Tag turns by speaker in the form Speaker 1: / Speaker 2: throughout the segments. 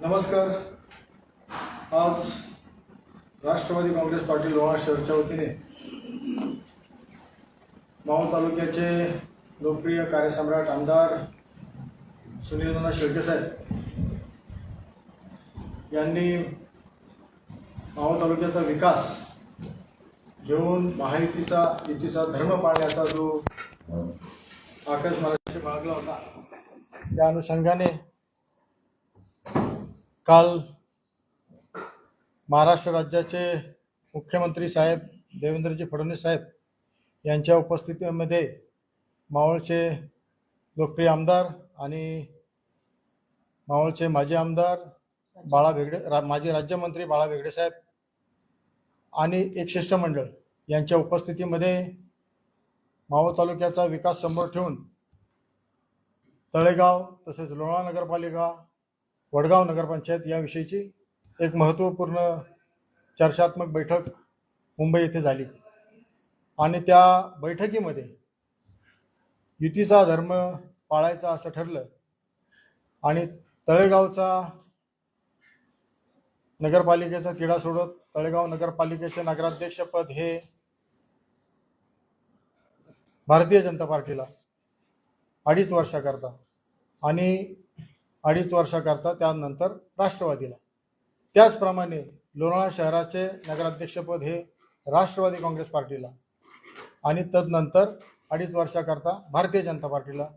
Speaker 1: नमस्कार. आज राष्ट्रवादी काँग्रेस पार्टी लोहा शहरच्या वतीने मावळ तालुक्याचे लोकप्रिय कार्यसम्राट आमदार सुनीलनाना शेळके साहेब यांनी मावळ तालुक्याचा विकास घेऊन महायुतीचा युतीचा धर्म पाळण्याचा जो आकाश महाराष्ट्र बाळगला होता त्या अनुषंगाने काल महाराष्ट्र राज्याचे मुख्यमंत्री साहेब देवेंद्रजी फडणवीस साहेब यांच्या उपस्थितीमध्ये मावळचे लोकप्रिय आमदार आणि मावळचे माजी आमदार बाळा भेगडे रा माजी राज्यमंत्री बाळा भेगडे साहेब आणि एक शिष्टमंडळ यांच्या उपस्थितीमध्ये मावळ तालुक्याचा विकास समोर ठेवून तळेगाव तसेच लोणा नगरपालिका वडगाव नगरपंचायत याविषयीची एक महत्त्वपूर्ण चर्चात्मक बैठक मुंबई येथे झाली. आणि त्या बैठकीमध्ये युतीचा धर्म पाळायचा असं ठरलं आणि तळेगावचा नगरपालिकेचा तिढा सोडत तळेगाव नगरपालिकेचे नगराध्यक्षपद हे भारतीय जनता पार्टीला अडीच वर्षाकरता आणि अडीच वर्षाकरता त्यानंतर राष्ट्रवादीला. त्याचप्रमाणे लोणावळा शहराचे नगराध्यक्षपद हे राष्ट्रवादी काँग्रेस पार्टीला आणि तदनंतर अडीच वर्षाकरता भारतीय जनता पार्टीला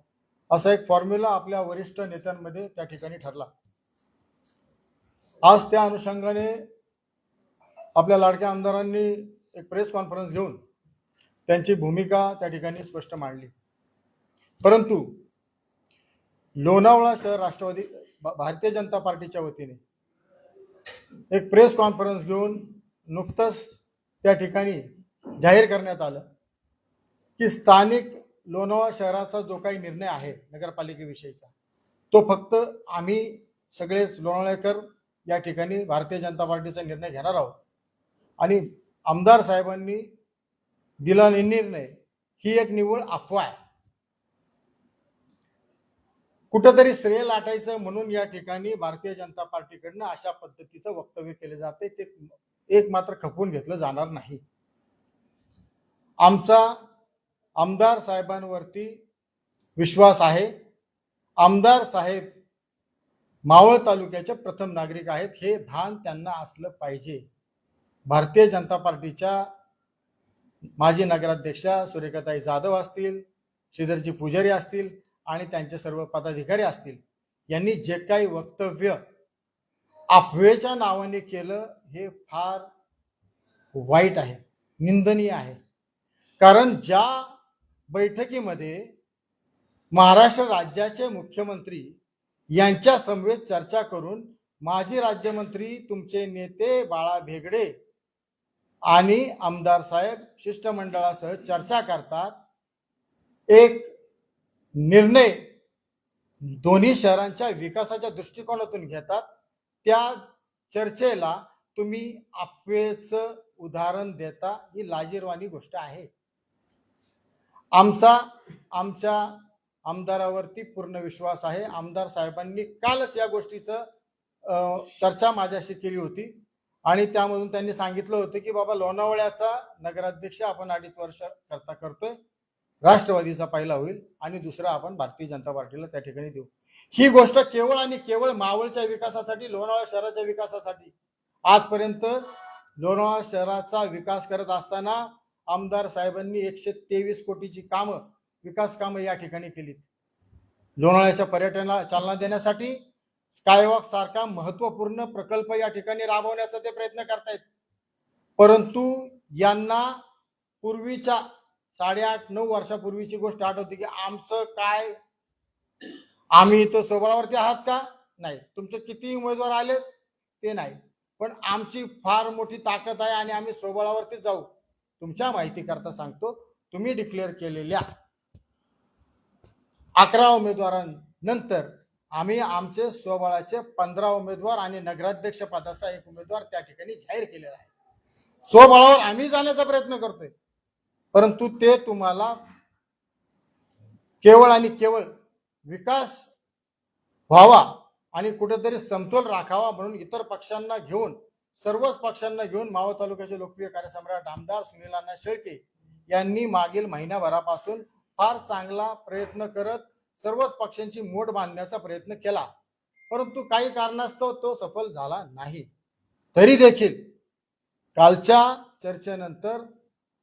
Speaker 1: असा एक फॉर्म्युला आपल्या वरिष्ठ नेत्यांमध्ये त्या ठिकाणी ठरला. आज त्या अनुषंगाने आपल्या लाडक्या आमदारांनी एक प्रेस कॉन्फरन्स घेऊन त्यांची भूमिका त्या ठिकाणी स्पष्ट मांडली. परंतु लोणावळा शहर राष्ट्रवादी भा- भारतीय जनता पार्टीच्या वतीने एक प्रेस कॉन्फरन्स घेऊन नुकतंच त्या ठिकाणी जाहीर करण्यात आलं की स्थानिक लोणावळा शहराचा जो काही निर्णय आहे नगरपालिकेविषयीचा तो फक्त आम्ही सगळेच लोणावळेकर या ठिकाणी भारतीय जनता पार्टीचा निर्णय घेणार आहोत. आणि आमदार साहेबांनी दिला निर्णय ही एक निव्वळ अफवा आहे. कुठंतरी श्रेय लाटायचं म्हणून या ठिकाणी भारतीय जनता पार्टीकडनं अशा पद्धतीचं वक्तव्य केले जाते. ते एक मात्र खपवून घेतलं जाणार नाही. आमचा आमदार साहेबांवरती विश्वास आहे. आमदार साहेब मावळ तालुक्याचे प्रथम नागरिक आहेत. हे भान त्यांना असलं पाहिजे. भारतीय जनता पार्टीच्या माजी नगराध्यक्षा सुरेखाताई जाधव असतील श्रीधरजी पुजारी असतील आणि त्यांचे सर्व पदाधिकारी असतील यांनी जे काही वक्तव्य अफवेच्या नावाने केलं हे फार वाईट आहे निंदनीय आहे. कारण ज्या बैठकीमध्ये महाराष्ट्र राज्याचे मुख्यमंत्री यांच्या समवेत चर्चा करून माजी राज्यमंत्री तुमचे नेते बाळा भेगडे आणि आमदार साहेब शिष्टमंडळासह चर्चा करतात एक निर्णय दोन्ही शहरांच्या विकासाच्या दृष्टिकोनातून घेतात. त्या चर्चेला तुम्ही अफवेचं उदाहरण देता ही लाजीरवाणी गोष्ट आहे. आमचा आमच्या आमदारावरती पूर्ण विश्वास आहे. आमदार साहेबांनी कालच या गोष्टीचं चर्चा माझ्याशी केली होती. आणि त्यामधून त्यांनी सांगितलं होतं की बाबा लोणावळ्याचा नगराध्यक्ष आपण अडीच वर्ष करता करतोय. राष्ट्रवादीचा पहिला होईल आणि दुसरा आपण भारतीय जनता पार्टीला त्या ठिकाणी देऊ. ही गोष्ट केवळ आणि केवळ मावळच्या विकासासाठी लोणावळा शहराच्या विकासासाठी. आजपर्यंत लोणावळा शहराचा विकास करत असताना आमदार साहेबांनी एकशे तेवीस कोटीची कामं विकास कामं या ठिकाणी केलीत. लोणावळ्याच्या पर्यटनाला चालना देण्यासाठी स्कायवॉक सारखा महत्त्वपूर्ण प्रकल्प या ठिकाणी राबवण्याचा ते प्रयत्न करतायत. परंतु यांना पूर्वीच्या साडेआठ नऊ वर्षापूर्वीची गोष्ट आठवते की आमचं काय? आम्ही इथं सोबळावरती आहात का? नाही. तुमचे किती उमेदवार आलेत? ते नाही. पण आमची फार मोठी ताकद आहे आणि आम्ही सोबळावरती जाऊ. तुमच्या माहिती करता सांगतो तुम्ही डिक्लेअर केलेल्या अकरा उमेदवारांनंतर आम्ही आमचे स्वबळाचे पंधरा उमेदवार आणि नगराध्यक्ष पदाचा एक उमेदवार त्या ठिकाणी जाहीर केलेला आहे. स्वबळावर आम्ही जाण्याचा प्रयत्न करतोय. परंतु ते तुम्हाला केवळ आणि केवळ विकास व्हावा आणि कुठेतरी समतोल राखावा म्हणून इतर पक्षांना घेऊन सर्वच पक्षांना घेऊन मावळ तालुक्याचे लोकप्रिय कार्यसम्राट आमदार सुनील अण्णा शेळके यांनी मागील महिन्याभरापासून फार चांगला प्रयत्न करत सर्वच पक्षांची मोठ बांधण्याचा प्रयत्न केला. परंतु काही कारणास्तव तो सफल झाला नाही. तरी देखील कालच्या चर्चेनंतर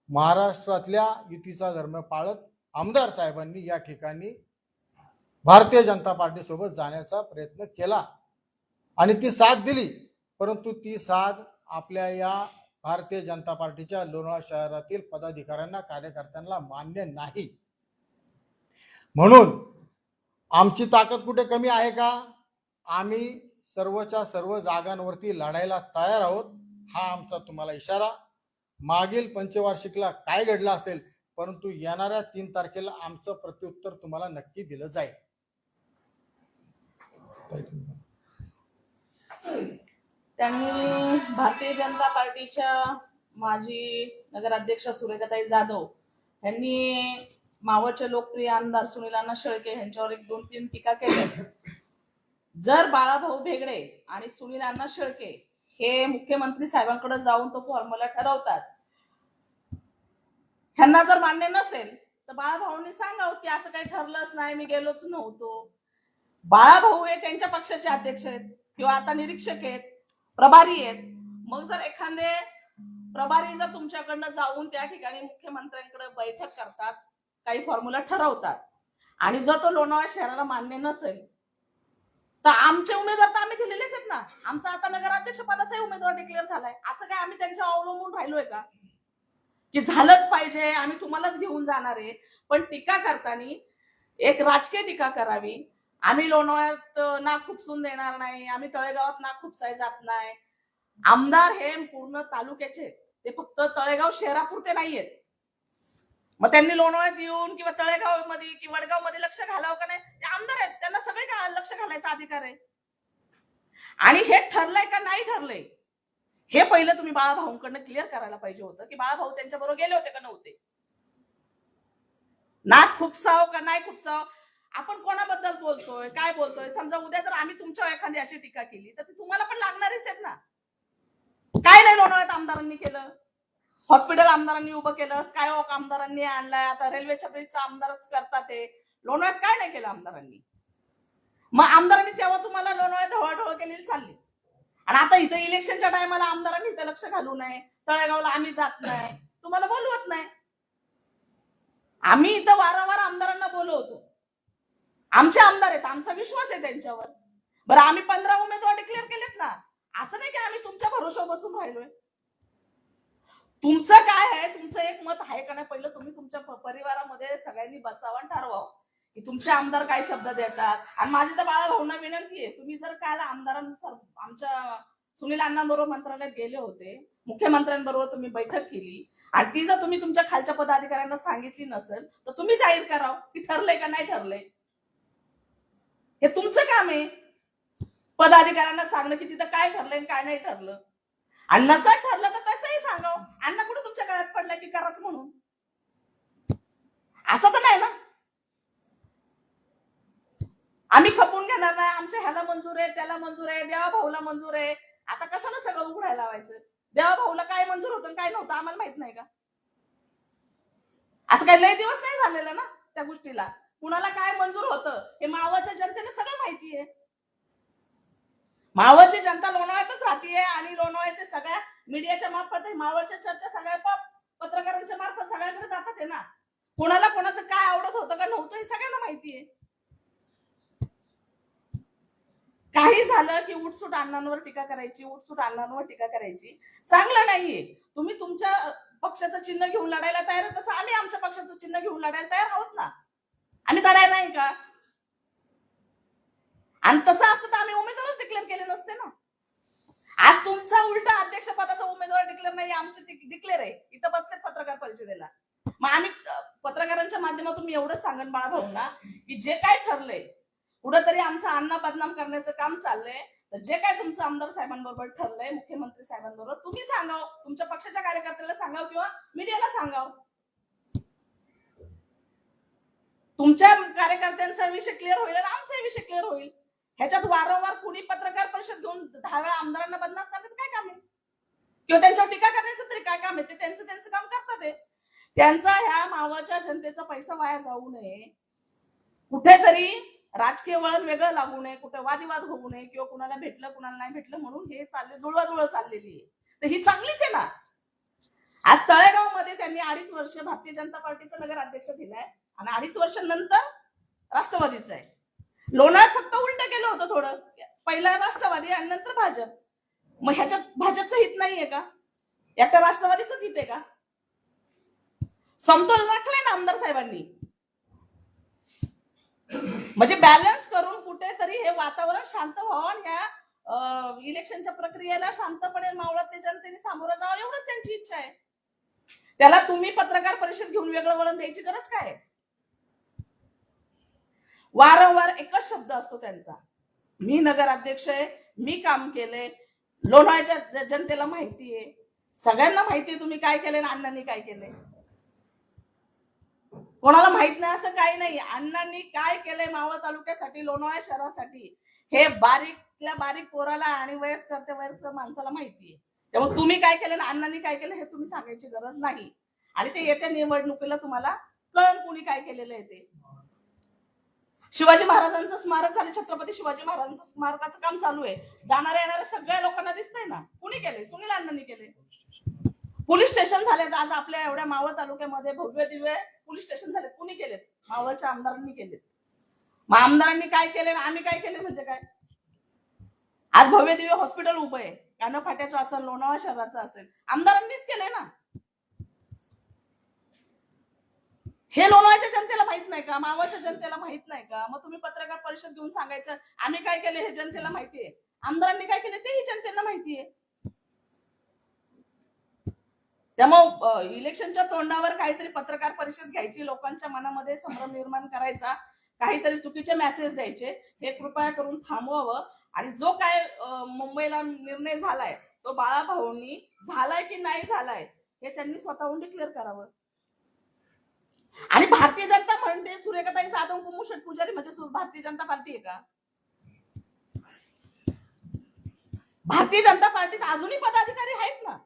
Speaker 1: महाराष्ट्रातल्या युतीचा धर्म पाळत आमदार साहेबांनी या ठिकाणी भारतीय जनता पार्टीसोबत जाण्याचा प्रयत्न केला. आणि ती साथ दिली. परंतु ती साथ आपल्या या भारतीय जनता पार्टीच्या लोणावळा शहरातील पदाधिकाऱ्यांना कार्यकर्त्यांना मान्य नाही. म्हणून आमची ताकद कुठे कमी आहे का? आम्ही सर्वच्या सर्व जागांवरती लढायला तयार आहोत हा आमचा तुम्हाला इशारा. मागील पंचवार्षिकला काय घडलं असेल? परंतु येणाऱ्या तीन तारखेला आमचं प्रत्युत्तर तुम्हाला नक्की दिलं जाईल.
Speaker 2: त्यांनी भारतीय जनता पार्टीच्या माजी नगराध्यक्ष सुरेखाताई जाधव यांनी मावळचे लोकप्रिय आमदार सुनील अण्णा शेळके यांच्यावर एक दोन तीन टीका केल्या. जर बाळाभाऊ भेगडे आणि सुनील अण्णा शेळके हे मुख्यमंत्री साहेबांकडे जाऊन तो फॉर्म्युला ठरवतात. ह्यांना जर मान्य नसेल तर बाळाभाऊंनी सांगावं हो की असं काही ठरलंच नाही मी गेलोच नव्हतो. बाळाभाऊ हे त्यांच्या पक्षाचे अध्यक्ष आहेत किंवा आता निरीक्षक आहेत प्रभारी आहेत. मग जर एखादे प्रभारी जर तुमच्याकडनं जाऊन त्या ठिकाणी मुख्यमंत्र्यांकडे बैठक करतात काही फॉर्म्युला ठरवतात. आणि जर तो लोणावळा शहराला मान्य नसेल तर आमचे उमेदवार तर आम्ही दिलेलेच आहेत ना. आमचा आता नगराध्यक्ष पदाचाही उमेदवार डिक्लेअर झालाय. असं काय आम्ही त्यांच्या अवलंबून राहिलोय का? की झालंच पाहिजे आम्ही तुम्हालाच घेऊन जाणार आहे. पण टीका करताना एक राजकीय टीका करावी. आम्ही लोणावळ्यात नाक खुपसून देणार नाही. आम्ही तळेगावात नाक खुपसाय जात नाही. आमदार हे पूर्ण तालुक्याचे ते फक्त तळेगाव शहरापुरते नाहीयेत. मग त्यांनी लोणावळ्यात येऊन किंवा तळेगावमध्ये किंवा वडगावमध्ये लक्ष घालावं का नाही? आमदार आहेत त्यांना सगळे लक्ष घालायचा अधिकार आहे? आणि हे ठरलंय का नाही ठरलंय? हे पहिलं तुम्ही बाळाभाऊंकडनं क्लिअर करायला पाहिजे होतं की बाळाभाऊ त्यांच्या बरोबर गेले होते का नव्हते? ना खुपसाव का नाही खुपसाव? आपण कोणाबद्दल बोलतोय काय बोलतोय? समजा उद्या जर आम्ही तुमच्या एखादी अशी टीका केली तर ती तुम्हाला पण लागणारच आहेत ना. काय नाही लोणावळ्यात आमदारांनी केलं. हॉस्पिटल आमदारांनी उभं केलं स्कायवॉक आमदारांनी आणलाय आता रेल्वेच्या ब्रिजचा आमदारच करतात ते. लोणावळ्यात काय नाही केलं आमदारांनी? मग आमदारांनी तेव्हा तुम्हाला लोणावळ्यात ढवळाढवळ केलेली चालली. आणि आता इथं इलेक्शनच्या टायमाला आमदारांनी इथं लक्ष घालू नये तळेगावला आम्ही जात नाही तुम्हाला बोलवत नाही. आम्ही इथं वारंवार आमदारांना बोलवतो. आमचे आमदार आहेत आमचा विश्वास आहे त्यांच्यावर. बरं आम्ही पंधरा उमेदवार डिक्लेअर केलेत ना असं नाही की आम्ही तुमच्या भरोशावर बसून राहिलोय. तुमचं काय आहे तुमचं एक मत आहे का नाही पहिलं तुम्ही तुमच्या परिवारामध्ये सगळ्यांनी बसावं आणि ठरवावं. की तुमचे आमदार काय शब्द देतात? आणि माझी तर बाळा भाऊना विनंती आहे तुम्ही जर काल आमदारांनुसार आमच्या सुनील अण्णांबरोबर मंत्रालयात गेले होते मुख्यमंत्र्यांबरोबर तुम्ही बैठक केली आणि ती जर तुम्ही तुमच्या खालच्या पदाधिकाऱ्यांना सांगितली नसेल तर तुम्ही जाहीर करावं की ठरलंय का नाही ठरलंय. हे तुमचं काम आहे. पदाधिकाऱ्यांना सांगणं की तिथं काय ठरलंय काय नाही ठरलं. आणि नसं ठरलं तर तसंही सांगाव. अण्णा कुठं तुमच्या काळात पडलं की कराच म्हणून? असं तर नाही ना? आम्ही खपून घेणार नाही. आमच्या ह्याला मंजूर आहे त्याला मंजूर आहे देवा भाऊला मंजूर आहे. आता कशाला सगळं उघडायला लावायचं? देवा भाऊला काय मंजूर होतं काय नव्हतं आम्हाला माहीत नाही का? असं काही लय दिवस नाही झालेलं ना त्या गोष्टीला? कुणाला काय मंजूर होतं? हे मावळच्या जनतेला सगळं माहिती आहे. मावळची जनता लोणावळ्यातच राहतीये आणि लोणावळ्याच्या सगळ्या मीडियाच्या मार्फत हे मावळच्या चर्चा सगळ्या पत्रकारांच्या मार्फत सगळ्याकडे जातात आहे ना? कोणाला कोणाचं काय आवडत होतं का नव्हतं हे सगळ्यांना माहितीये आहे काही झालं की उठसूट अण्णांवर टीका करायची उठसूट अण्णांवर टीका करायची. चांगलं नाहीये. तुम्ही तुमच्या पक्षाचं चिन्ह घेऊन लढायला तयार आहे तसं आम्ही आमच्या पक्षाचं चिन्ह घेऊन लढायला तयार आहोत ना? आम्ही लढायला नाही का? आणि तसं असतं तर आम्ही उमेदवारच डिक्लेअर केले नसते ना? आज तुमचा उलटा अध्यक्ष पदाचा उमेदवार डिक्लेअर नाही आमचे डिक्लेअर आहे. इथं बसते पत्रकार परिषदेला. मग आम्ही पत्रकारांच्या माध्यमातून मी एवढंच सांगन बाळा भाऊंना की जे काय ठरलंय कुठंतरी आमचं अण्णा बदनाम करण्याचं काम चाललंय. तर जे काय तुमचं आमदार साहेबांबरोबर ठरलंय मुख्यमंत्री साहेबांबरोबर तुम्ही सांगाव. तुमच्या पक्षाच्या कार्यकर्त्याला सांगाव किंवा मीडियाला सांगाव. तुमच्या कार्यकर्त्यांचा विषय क्लिअर होईल आणि आमचाही विषय क्लिअर होईल. ह्याच्यात वारंवार कुणी पत्रकार परिषद घेऊन दहा वेळा आमदारांना बदनाम करण्याचं काय काम आहे? किंवा त्यांच्यावर टीका करण्याचं तरी काय काम आहे? ते त्यांचं त्यांचं काम करतात ते त्यांचा ह्या मावाच्या जनतेचा पैसा वाया जाऊ नये. कुठेतरी राजकीय वळण वेगळं लागू नये कुठं वादिवाद होऊ नये किंवा कुणाला भेटलं कुणाला नाही भेटलं म्हणून हे चालले जुळवाजुळव चाललेली आहे. तर ही चांगलीच आहे ना. आज तळेगावमध्ये त्यांनी अडीच वर्ष भारतीय जनता पार्टीचा नगराध्यक्ष दिलाय आणि अडीच वर्ष नंतर राष्ट्रवादीचं आहे. लोणार फक्त उलट केलं होतं थोडं. पहिला राष्ट्रवादी आणि नंतर भाजप. मग ह्याच्यात भाजपचं हित नाहीये का? एकट्या राष्ट्रवादीच हित आहे का? समतोल राखलाय ना आमदार साहेबांनी. म्हणजे बॅलन्स करून कुठेतरी हे वातावरण शांत व्हावं या ह्या इलेक्शनच्या प्रक्रियेला शांतपणे मावळातल्या जनतेने सामोरं जावं एवढंच त्यांची इच्छा आहे. त्याला तुम्ही पत्रकार परिषद घेऊन वेगळं वळण द्यायची गरज काय वारंवार एकच शब्द असतो त्यांचा. मी नगराध्यक्ष आहे मी काम केले लोणावळ्याच्या जनतेला माहिती आहे. सगळ्यांना माहिती आहे तुम्ही काय केलंय आणि अण्णांनी काय केलंय. कोणाला माहीत नाही असं काही नाही. अण्णांनी काय केलंय मावळ तालुक्यासाठी लोणावळा शहरासाठी हे बारीकल्या बारीक पोराला आणि वयस्कर ते वयस्कर माणसाला माहिती आहे त्यामुळे तुम्ही काय केलं अण्णांनी काय केलं हे तुम्ही सांगायची गरज नाही. आणि ते येत्या निवडणुकीला तुम्हाला कळण कुणी काय केलेलं आहे ते. शिवाजी महाराजांचं स्मारक झालं छत्रपती शिवाजी महाराजांचं स्मारकाचं काम चालू आहे. जाणाऱ्या येणाऱ्या सगळ्या लोकांना दिसतंय ना? कुणी केलंय? सुनील अण्णांनी केले पोलीस स्टेशन झालेत आज आपल्या एवढ्या मावळ तालुक्यामध्ये भव्य दिव्य पोलीस स्टेशन झालेत. कुणी केलेत? मावळच्या आमदारांनी केलेत. मग आमदारांनी काय केले आम्ही काय केले म्हणजे काय? आज भव्य दिव्य हॉस्पिटल उभं आहे. कानफाट्याचं असेल लोणावळा शहराचं असेल. आमदारांनीच केलंय ना. हे लोणावळ्याच्या जनतेला माहीत नाही का? मावळच्या जनतेला माहीत नाही का? मग तुम्ही पत्रकार परिषद घेऊन सांगायचं आम्ही काय केले हे जनतेला माहितीये. आमदारांनी काय केले तेही जनतेला माहितीये. त्यामुळं इलेक्शनच्या तोंडावर काहीतरी पत्रकार परिषद घ्यायची लोकांच्या मनामध्ये संभ्रम निर्माण करायचा काहीतरी चुकीचे मेसेज द्यायचे हे कृपया करून थांबवावं. आणि जो काय मुंबईला निर्णय झालाय तो बाळाभाऊंनी झालाय की नाही झालाय हे त्यांनी स्वतःहून डिक्लेअर करावं. आणि भारतीय जनता म्हणते सूर्यकताई साधव कुमुषट पुजारी. म्हणजे भारतीय जनता पार्टी आहे का? भारतीय जनता पार्टीत अजूनही पदाधिकारी आहेत ना?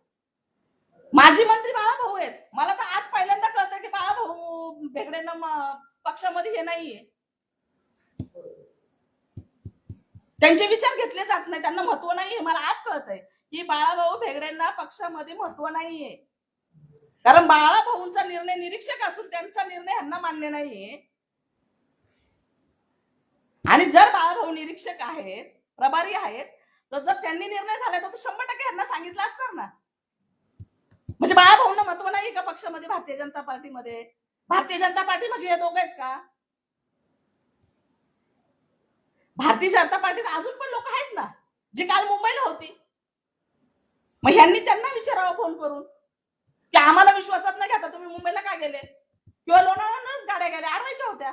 Speaker 2: माजी मंत्री बाळाभाऊ आहेत. मला तर आज पहिल्यांदा कळतं की बाळाभाऊ भेगडेंना पक्षामध्ये हे नाहीये. त्यांचे विचार घेतले जात नाही. त्यांना महत्त्व नाहीये. मला आज कळतंय की बाळाभाऊ भेगडेंना पक्षामध्ये महत्त्व नाहीये. कारण बाळाभाऊंचा निर्णय निरीक्षक असून त्यांचा निर्णय यांना मान्य नाहीये. आणि जर बाळाभाऊ निरीक्षक आहेत प्रभारी आहेत तर जर त्यांनी निर्णय झाला तर शंभर टक्के यांना सांगितलं असणार ना. म्हणजे बाळा भाऊना महत्त्व नाही का पक्षामध्ये भारतीय जनता पार्टीमध्ये? भारतीय जनता पार्टी म्हणजे हे दोघं आहेत का? भारतीय जनता पार्टीत अजून पण लोक आहेत ना जी काल मुंबईला होती. मग यांनी त्यांना विचारावं फोन करून. की आम्हाला विश्वासात नाही घेता तुम्ही मुंबईला का गेले? किंवा लोणावळ्यानंच गाड्या गेल्या आणायच्या होत्या.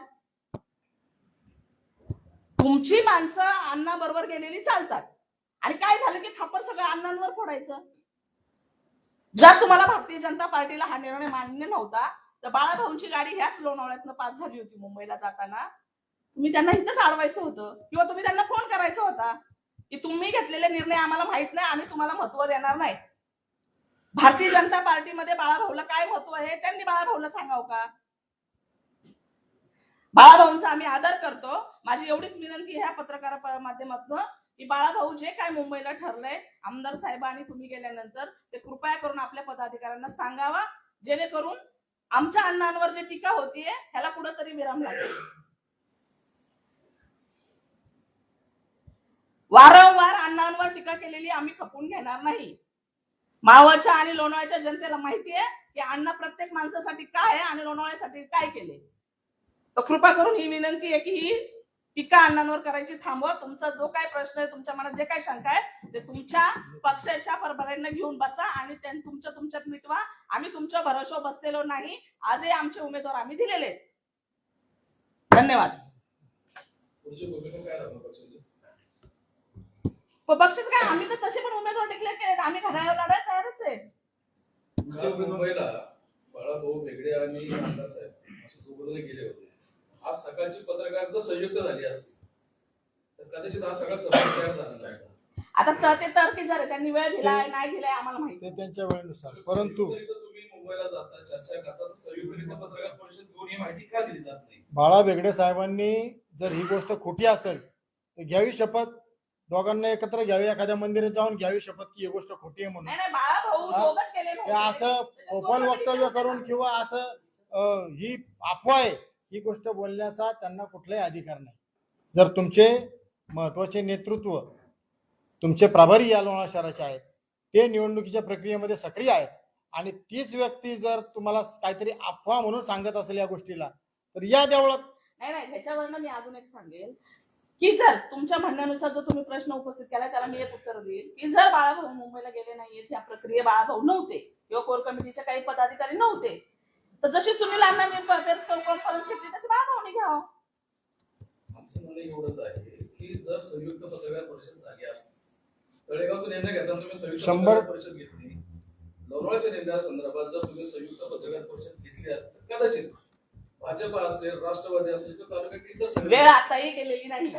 Speaker 2: तुमची माणसं अण्णा बरोबर गेलेली चालतात. आणि काय झालं की खापर सगळं अण्णांवर फोडायचं. जर तुम्हाला भारतीय जनता पार्टीला हा निर्णय मान्य नव्हता तर बाळाभाऊंची गाडी ह्याच लोणावळ्यातनं पास झाली होती मुंबईला जाताना. तुम्ही त्यांना इथंच अडवायचं होतं किंवा तुम्ही त्यांना फोन करायचा होता की तुम्ही घेतलेले निर्णय आम्हाला माहीत नाही आम्ही तुम्हाला महत्त्व देणार नाही. भारतीय जनता पार्टीमध्ये बाळाभाऊला काय महत्त्व आहे त्यांनी बाळाभाऊला सांगावं का? बाळाभाऊंचा आम्ही आदर करतो. माझी एवढीच विनंती आहे ह्या पत्रकार माध्यमातून. की बाळाभाऊ जे काय मुंबईला ठरलंय आमदार साहेबांनी तुम्ही गेल्यानंतर ते कृपया करून आपल्या पदाधिकाऱ्यांना सांगावा जेणेकरून आमच्या अण्णांवर जे टीका होतीये ह्याला कुठंतरी विराम लागेल. वारंवार अण्णांवर टीका केलेली आम्ही खपून घेणार नाही. मावळच्या आणि लोणावळ्याच्या जनतेला माहिती आहे की अण्णा प्रत्येक माणसासाठी काय आहे आणि लोणावळ्यासाठी काय केले तर कृपा करून ही विनंती आहे की ही टीका अण्णांवर करायची थांबवा. तुमचा जो काय प्रश्न आहे तुमच्या मनात जे काय शंका आहे ते तुमच्या पक्षाच्या परभऱ्यांना घेऊन बसा आणि त्यां- तुमच्या तुमच्यात मिटवा. आम्ही तुमच्या भरोशावर बसलेलो नाही. आजही आमचे उमेदवार आम्ही दिलेले आहेत. धन्यवाद.
Speaker 3: पक्षाची?
Speaker 2: काय आम्ही तर तसे पण उमेदवार डिक्लेअर केलेत. आम्ही घड्याळ लढायला तयारच आहे.
Speaker 3: काल मुंबईला बाळाभाऊ भेगडे आणि आमदार साहेब असे दोघ जण गेले होते. आज सकाळची पत्रकारिता संयुक्त झाली असती तर कदाचित हा सगळा सभा तयार झाला नसता.
Speaker 2: आता तर ते तर्की झाले त्यांनी वेळ दिलाय नाही दिलाय आम्हाला माहिती
Speaker 1: ते त्यांच्या वेळेनुसार. परंतु
Speaker 3: संयुक्तरित्या तुम्ही मुंबईला जाता चर्चा करता तर संयुक्तरित्या पत्रकार परिषद घेऊन ही माहिती का दिली जात नाही?
Speaker 1: बाळा बेगडे साहेबांनी जर ही गोष्ट खोटी असेल तर घ्यावी शपथ. दोघांना एकत्र घ्यावी एखाद्या मंदिरात जाऊन घ्यावी शपथ की ही गोष्ट खोटी आहे म्हणून.
Speaker 2: नाही नाही बाळा भाऊ
Speaker 1: हा?
Speaker 2: दोघच केले
Speaker 1: ते
Speaker 2: नव्हते.
Speaker 1: असं
Speaker 2: त्याच्यात
Speaker 1: ओपन वक्तव्य करून
Speaker 2: करा.
Speaker 1: किंवा असं अं, ही अफवा आहे. ही गोष्ट बोलण्याचा त्यांना कुठलाही अधिकार नाही. जर तुमचे महत्त्वाचे नेतृत्व तुमचे प्रभारी या लोणार शहराचे आहेत ते निवडणुकीच्या प्रक्रियेमध्ये सक्रिय आहेत आणि तीच व्यक्ती जर तुम्हाला काहीतरी अफवा म्हणून सांगत असेल या गोष्टीला तर या देवळात
Speaker 2: नाही नाही ह्याच्यावरनं मी अजून एक सांगेल की जर तुमच्या म्हणण्यानुसार जो तुम्ही प्रश्न उपस्थित केला त्याला मी एक उत्तर देईल की जर बाळाभाऊ मुंबईला गेले नाहीयेत या प्रक्रिये बाळाभाऊ नव्हते किंवा कोर कमिटीचे काही पदाधिकारी नव्हते तर जशी सुनील अण्णांनी प्रेस कॉन्फरन्स घेतली तशी बाळाभाऊनी घ्यावं
Speaker 3: आमचं म्हणणं एवढंच आहे की जर संयुक्त पत्रकार परिषद झाली असती तळेगावचा निर्णय घेताना तुम्ही संयुक्त
Speaker 1: शंभर-
Speaker 3: पत्रकार परिषद घेतली लोणावळ्याच्या निर्णयासंदर्भात जर तुम्ही संयुक्त पत्रकार परिषद घेतली असती तर कदाचित भाजप असेल राष्ट्रवादी असेल किंवा तालुक्यात इतर सगळे-
Speaker 2: वेळ आताही गेलेली नाही.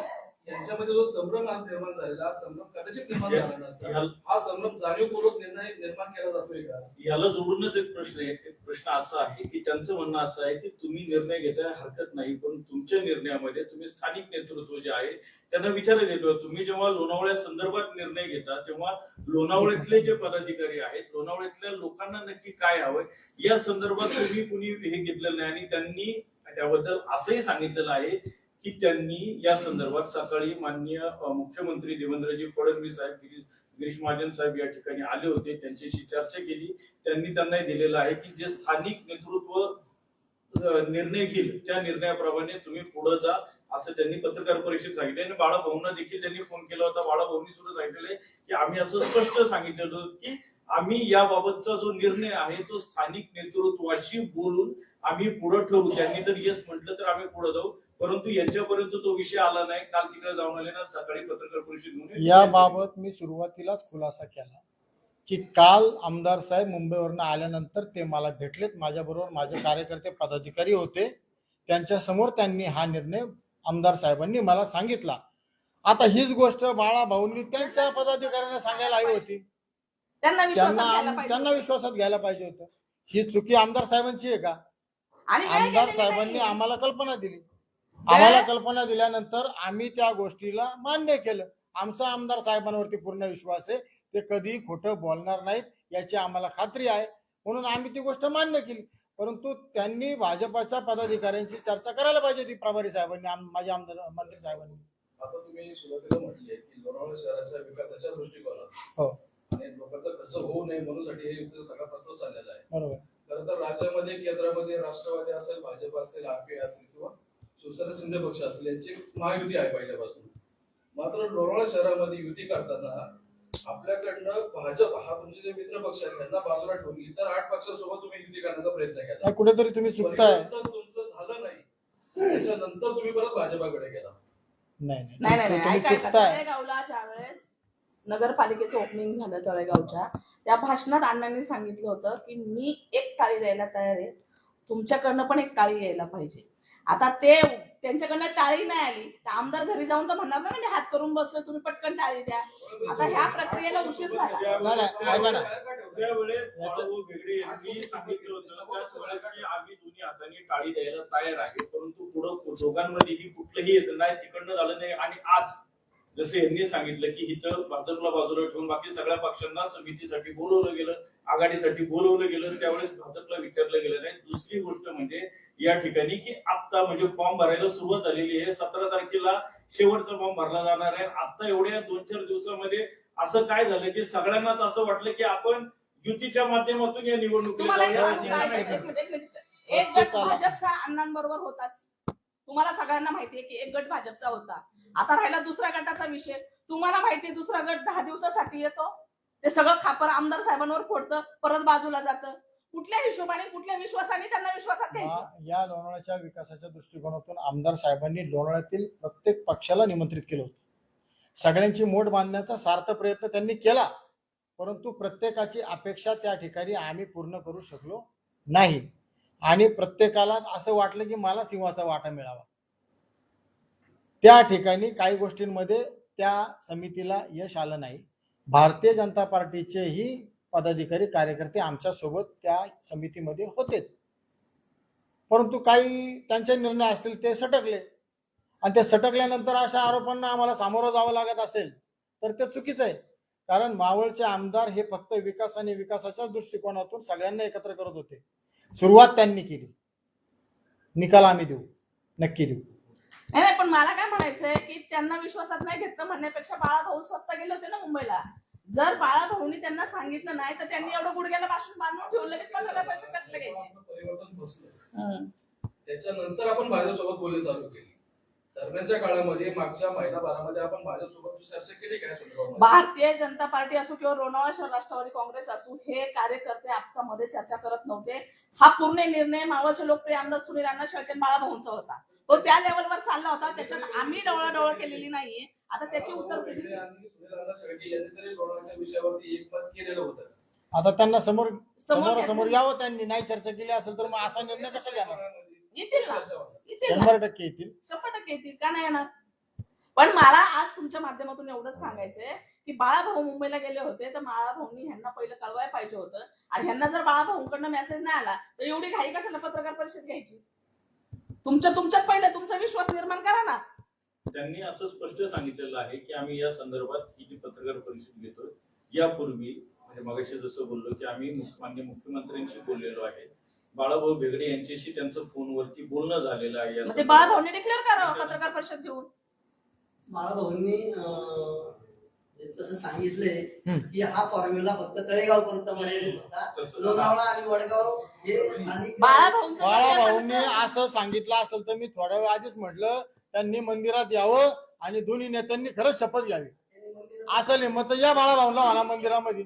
Speaker 3: यांच्यामध्ये जो संभ्रम आज निर्माण झालेला हा संभ्रम कदाचित निर्माण झाला नसता. हा संभ्रम जाणीवपूर्वक निर्णय निर्माण केला जातोय का
Speaker 4: याला जोडूनच एक प्रश्न आहे. एक प्रश्न असा आहे की त्यांचं म्हणणं असं आहे की तुम्ही निर्णय घेताय हरकत नाही पण तुमच्या निर्णयामध्ये तुम्ही स्थानिक नेतृत्व जे आहे त्यांना विचारत येतो तुम्ही जेव्हा लोणावळ्या संदर्भात निर्णय घेता तेव्हा लोणावळ्यातले जे पदाधिकारी आहेत लोणावळ्यातल्या लोकांना नक्की काय हवंय? या संदर्भात तुम्ही कुणी हे घेतलेलं नाही आणि त्यांनी त्याबद्दल असंही सांगितलेलं आहे की त्यांनी या संदर्भात सकाळी माननीय मुख्यमंत्री देवेंद्रजी फडणवीस साहेब गिरीश महाजन साहेब या ठिकाणी आले होते. त्यांच्याशी चर्चा केली. त्यांनी त्यांना दिलेलं आहे की जे स्थानिक नेतृत्व निर्णय घेईल त्या निर्णयाप्रमाणे तुम्ही पुढे जा असं त्यांनी पत्रकार परिषद सांगितले. आणि बाळाभाऊंना देखील त्यांनी फोन केला होता. बाळाभाऊंनी सुद्धा सांगितलेलं आहे की आम्ही असं स्पष्ट सांगितलेलं होतं की आम्ही याबाबतचा जो निर्णय आहे तो स्थानिक नेतृत्वाशी बोलून आम्ही पुढे ठरवू त्यांनी जर येस म्हटलं तर आम्ही पुढे जाऊ. परंतु यांच्यापर्यंत तो विषय आला नाही. काल तिकडे जाऊन आले ना सकाळी पत्रकार परिषद घेऊन
Speaker 1: याबाबत मी सुरुवातीलाच खुलासा केला की काल आमदार साहेब मुंबईवरनं आल्यानंतर ते मला भेटलेत. माझ्याबरोबर माझे कार्यकर्ते पदाधिकारी होते. त्यांच्यासमोर त्यांनी हा निर्णय आमदार साहेबांनी मला सांगितला. आता हीच गोष्ट बाळा भाऊंनी त्यांच्या पदाधिकाऱ्यांना सांगायला हवी होती.
Speaker 2: त्यांना
Speaker 1: त्यांना विश्वासात घ्यायला पाहिजे होतं. ही चुकी आमदार साहेबांची आहे का?
Speaker 2: आणि वेळ
Speaker 1: आमदार
Speaker 2: गेलेली
Speaker 1: साहेबांनी
Speaker 2: नाही.
Speaker 1: आम्हाला कल्पना दिली. आम्हाला कल्पना दिल्यानंतर आम्ही त्या गोष्टीला मान्य केलं. आमचा आमदार साहेबांवरती पूर्ण विश्वास आहे. ते कधी खोटं बोलणार नाहीत याची आम्हाला खात्री आहे. म्हणून आम्ही ती गोष्ट मान्य केली. परंतु त्यांनी भाजपाच्या पदाधिकाऱ्यांशी चर्चा करायला पाहिजे होती प्रभारी साहेबांनी आम- माझ्या आमदार मंत्री साहेबांनी.
Speaker 3: आता तुम्ही सुरुवातीला म्हटले की लोणावळा शहराच्या विकासाच्या दृष्टिकोनात
Speaker 1: हो.
Speaker 3: आणि लोकांचा खर्च होऊ नये हे युद्ध सगळा प्रस्ताव चाललेला आहे.
Speaker 1: बरोबर.
Speaker 3: खरं तर राज्यामध्ये केंद्रामध्ये राष्ट्रवादी असेल भाजप असेल आरपीआय असेल किंवा शिवसेना शिंदे पक्ष असेल यांची महायुती आहे पहिल्यापासून. मात्र लोणावळा शहरामध्ये युती करताना आपल्याकडनं भाजप हा तुमचे जे मित्र पक्ष आहेत त्यांना बाजूला ठेवून इतर आठ पक्षांसोबत तुम्ही युती करण्याचा प्रयत्न केला.
Speaker 1: नाही, कुठेतरी तुम्ही चुकताय.
Speaker 3: तुमचं झालं नाही. त्याच्यानंतर तुम्ही परत भाजपाकडे गेला.
Speaker 1: नाही नाही.
Speaker 2: नाही नगरपालिकेचं ओपनिंग झालं तळेगावच्या त्या भाषणात अण्णांनी सांगितलं होतं की मी एक टाळी द्यायला तयार आहे. तुमच्याकडनं पण एक टाळी यायला पाहिजे. आता ते त्यांच्याकडनं टाळी नाही आली. तर आमदार घरी जाऊन तर म्हणणार ना मी हात करून बसलो तुम्ही पटकन टाळी द्या. आता ह्या प्रक्रियेला उशीर झाला.
Speaker 4: टाळी द्यायला तयार आहे. परंतु पुढं दोघांमध्येही कुठलंही येत नाही तिकडनं झालं नाही. आणि आज जसं यांनी सांगितलं की इथं भाजपला बाजूला ठेवून बाकी सगळ्या पक्षांना समितीसाठी बोलवलं गेलं आघाडीसाठी बोलवलं गेलं त्यावेळेस भाजपला विचारलं गेलं नाही. दुसरी गोष्ट म्हणजे या ठिकाणी की आता म्हणजे फॉर्म भरायला सुरुवात झालेली आहे. सतरा तारखेला शेवटचा फॉर्म भरला जाणार आहे. आता एवढ्या दोन चार दिवसामध्ये असं काय झालं की सगळ्यांनाच असं वाटलं की आपण युतीच्या माध्यमातून या निवडणुकीला
Speaker 2: एक गट भाजपचा अण्णांबरोबर होताच. तुम्हाला सगळ्यांना माहितीये की एक गट भाजपचा होता. आता राहिला दुसऱ्या गटाचा विषय. तुम्हाला माहितीये दुसरा गट दहा दिवसासाठी येतो. ते सगळं खापर आमदार साहेबांवर फोडतं परत बाजूला जातं. कुठल्या हिशोबाने कुठल्या विश्वासाने त्यांना विश्वासात घ्यायचं?
Speaker 1: या- या लोणावळ्याच्या विकासाच्या दृष्टिकोनातून आमदार साहेबांनी लोणावळ्यातील प्रत्येक पक्षाला निमंत्रित केलं होतं. सगळ्यांची मोठ बांधण्याचा सार्थ प्रयत्न त्यांनी केला. परंतु प्रत्येकाची अपेक्षा त्या ठिकाणी आम्ही पूर्ण करू शकलो नाही. आणि प्रत्येकाला असं वाटलं की मला सिंहाचा वाटा मिळावा. त्या ठिकाणी काही गोष्टींमध्ये त्या समितीला यश आलं नाही. भारतीय जनता पार्टीचेही पदाधिकारी कार्यकर्ते आमच्यासोबत त्या समितीमध्ये होते. परंतु काही त्यांचे निर्णय असतील ते सटकले. आणि ते सटकल्यानंतर अशा आरोपांना आम्हाला सामोरं जावं लागत असेल तर ते चुकीचं आहे. कारण मावळचे आमदार हे फक्त विकास आणि विकासाच्या दृष्टिकोनातून सगळ्यांना एकत्र करत होते. सुरुवात त्यांनी केली. निकाल आम्ही देऊ. नक्की देऊ.
Speaker 2: नाही नाही पण मला काय म्हणायचंय की त्यांना विश्वासात नाही घेतलं म्हणण्यापेक्षा बाळाभाऊ स्वतः गेले होते ना मुंबईला. जर बाळाभाऊनी त्यांना सांगितलं नाही तर त्यांनी एवढं गुडघ्याला पासून बांधून ठेवलं लगेच पत्रकार परिषद कशाला घ्यायची?
Speaker 3: त्याच्यानंतर आपण भाजपसोबत बोलणी चालू केली. दरम्यानच्या काळामध्ये मागच्या महिनाभरामध्ये आपण भाजपसोबत चर्चा केली काय
Speaker 2: भारतीय जनता पार्टी असो किंवा लोणावळा शहर राष्ट्रवादी काँग्रेस असो हे कार्यकर्ते आपसामध्ये चर्चा करत नव्हते. हा पूर्ण निर्णय मावळचे लोकप्रिय आमदार सुनील अण्णा शेळके बाळाभाऊंचा होता. तो त्या लेवलवर चालला होता. त्याच्यात आम्ही डवळाडवळ केलेली नाहीये. आता त्याची उत्तर
Speaker 3: सुनील शेळके यांनी तरी कोरोनाच्या विषयावरती एकमत केलेलं होतं.
Speaker 1: आता त्यांना समोर
Speaker 2: समोर
Speaker 1: समोर यावं त्यांनी. नाही चर्चा केली असेल तर मग असा निर्णय कसा घेणार?
Speaker 2: येतील ना. येतील ना.
Speaker 1: शंभर टक्के येतील.
Speaker 2: शंभर टक्के येतील. का नाही येणार? पण मला आज तुमच्या माध्यमातून एवढंच सांगायचंय की बाळाभाऊ मुंबईला गेले होते तर बाळाभाऊनी ह्यांना पहिलं कळवायला पाहिजे होतं. आणि ह्यांना जर बाळाभाऊकडनं मेसेज नाही आला तर एवढी घाई कशाला पत्रकार परिषद घ्यायची? तुमच्या तुमच्यात पहिलं तुमचा विश्वास निर्माण करा ना.
Speaker 4: त्यांनी असं स्पष्ट सांगितलेलं आहे की आम्ही या संदर्भात ही जी पत्रकार परिषद घेतो यापूर्वी म्हणजे मगाशी जसं बोललो की आम्ही मुख- माननीय मुख्यमंत्र्यांशी बोललेलो आहे बाळाभाऊ बेगडे यांच्याशी त्यांचं फोनवरती बोलणं झालेलं आहे या
Speaker 2: मग ते डिक्लेअर करावं पत्रकार परिषद घेऊन.
Speaker 5: बाळाभाऊंनी अं, तसं सांगितलंय
Speaker 1: हम्म.
Speaker 5: की हा फॉर्म्युला फक्त तळेगाव पर्यंत मर्यादित होता.
Speaker 4: तसं
Speaker 5: लोणावळा आणि वडगाव हे स्थानिक
Speaker 2: बाळाभाऊंचं
Speaker 1: बाळाभाऊंनी असं सांगितलं असेल तर मी थोड्या वेळ आधीच म्हटलं त्यांनी मंदिरात यावं आणि दोन्ही नेत्यांनी खरंच शपथ घ्यावी.
Speaker 5: त्यांनी मंदिरात-
Speaker 1: असं नाही मग तर या बाळाभाऊला म्हणा मंदिरामध्ये.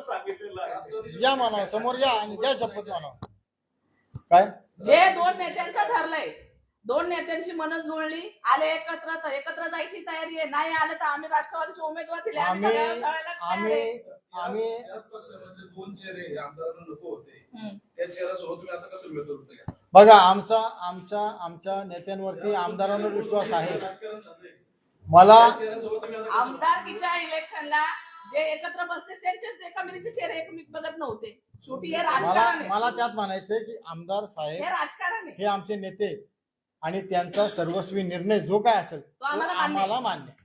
Speaker 4: सांगितलेलं आहे.
Speaker 1: या म्हणा समोर या आणि द्या शपथ म्हणा काय?
Speaker 2: जे दोन नेत्यांचं ठरलंय दोन नेत्यांची मन जुळली आले एकत्र तर एकत्र जायची तयारी आहे. नाही आलं तर आम्ही राष्ट्रवादीचे उमेदवार दिले. आम्ही
Speaker 1: आम्ही आम्ही
Speaker 3: दोन चेहरे आमदारांना नको होते.
Speaker 2: हम्म.
Speaker 3: त्या चेहऱ्यासोबत तुम्ही आता कसं मिळतो घ्या
Speaker 1: बघा आमचा आमच्या आमच्या नेत्यांवरती आमदारांवर विश्वास आहे. मला
Speaker 2: आमदारकीच्या इलेक्शनला जे एकत्र बसते त्यांचेच एकामेकीचे चेहरे एकमेक बघत नव्हते शेवटी हे
Speaker 1: मला
Speaker 2: राजकारण आहे
Speaker 1: मला त्यात म्हणायचंय की आमदार साहेब
Speaker 2: हे राजकारण आहे
Speaker 1: हे आमचे नेते आणि त्यांचा सर्वस्वी निर्णय जो काय असेल
Speaker 2: तो
Speaker 1: तो
Speaker 2: आम्हाला मान्य आहे.
Speaker 1: आम्हाला मान्य आहे.